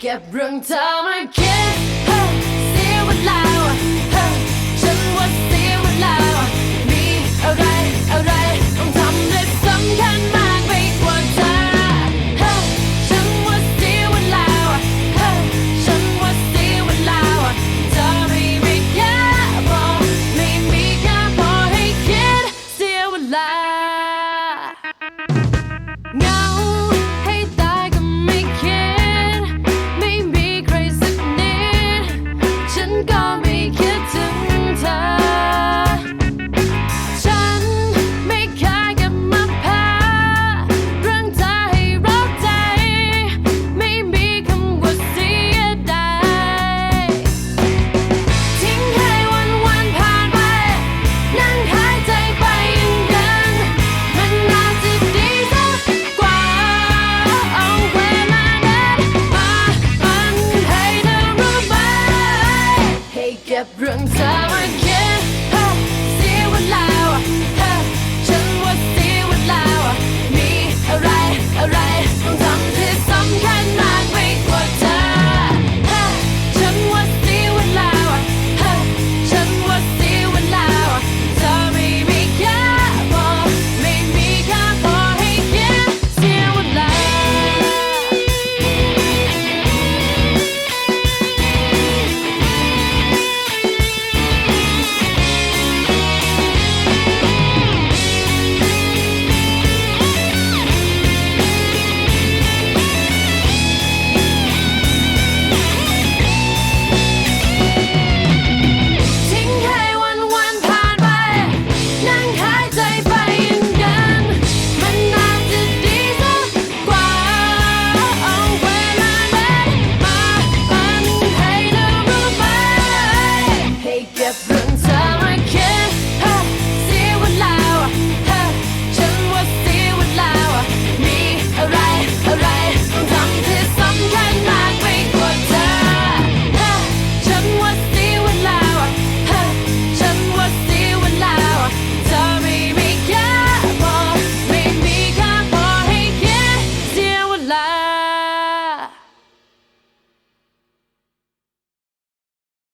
เก็บเรื่องเธอมาคิดเฮ้เเฮ้ฉันว่าเสียเวลามีอะไรอะไรต้องทำได้สำคัญมากไปกว่าเธอเฮ้ฉันว่าเสียเวลาเฮ้ฉันว่าเสียเวลาเธอไม่มีแค่พอไม่มีแค่พอให้คิดสีวลาเหงา brings